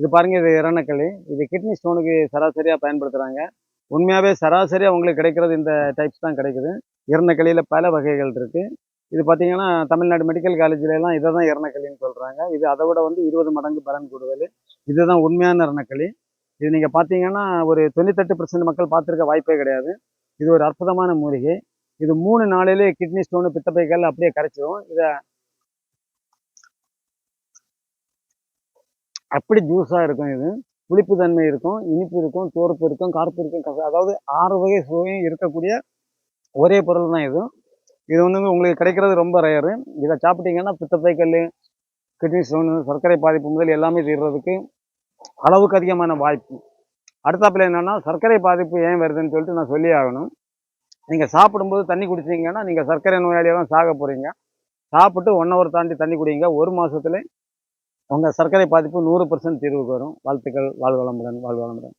இது பாருங்கள் இது இரணக்களி இது கிட்னி ஸ்டோனுக்கு சராசரியாக பயன்படுத்துகிறாங்க உண்மையாகவே சராசரியாக உங்களுக்கு கிடைக்கிறது இந்த டைப்ஸ் தான் கிடைக்குது. இரணக்களியில் பல வகைகள் இருக்குது இது பார்த்தீங்கன்னா தமிழ்நாடு மெடிக்கல் காலேஜ்லலாம் இதை தான் இரணக்களின்னு சொல்கிறாங்க இது அதை விட வந்து இருபது மடங்கு பலன் கூடுதல். இதுதான் உண்மையான இரணக்களி இது நீங்கள் பார்த்தீங்கன்னா ஒரு தொண்ணூத்தெட்டு பர்சன்ட் மக்கள் பார்த்துருக்க வாய்ப்பே கிடையாது. இது ஒரு அற்புதமான மூலிகை. இது மூணு நாளிலே கிட்னி ஸ்டோனு பித்தப்பைகள் அப்படியே கரைச்சிடும் இதை அப்படி ஜூஸாக இருக்கும் இது. புளிப்பு தன்மை இருக்கும் இனிப்பு இருக்கும் துவர்ப்பு இருக்கும் கார்ப்பு இருக்கும் கச அதாவது ஆறு வகை சுவையும் இருக்கக்கூடிய ஒரே பொருள் தான் இது. இது வந்து உங்களுக்கு கிடைக்கிறது ரொம்ப ரேரு இதை சாப்பிட்டீங்கன்னா பித்தப்பைக்கல் கிட்னி ஸ்டோனு சர்க்கரை பாதிப்பு முதல் எல்லாமே தீர்றதுக்கு அளவுக்கு அதிகமான வாய்ப்பு. அடுத்தாப்பில் என்னென்னா சர்க்கரை பாதிப்பு ஏன் வருதுன்னு சொல்லிட்டு நான் சொல்லி ஆகணும். நீங்கள் சாப்பிடும்போது தண்ணி குடிச்சிங்கன்னா நீங்கள் சர்க்கரை நோயாளியாக தான் சாக போகிறீங்க சாப்பிட்டு ஒன் ஹவர் தாண்டி தண்ணி குடிங்க. ஒரு மாசத்துல உங்கள் சர்க்கரை பாதிப்பு நூறு பர்சன்ட் தீர்வுக்கு வரும் வாழ்த்துக்கள் வாழ்வளமுடன் வாழ்வளமுடன்.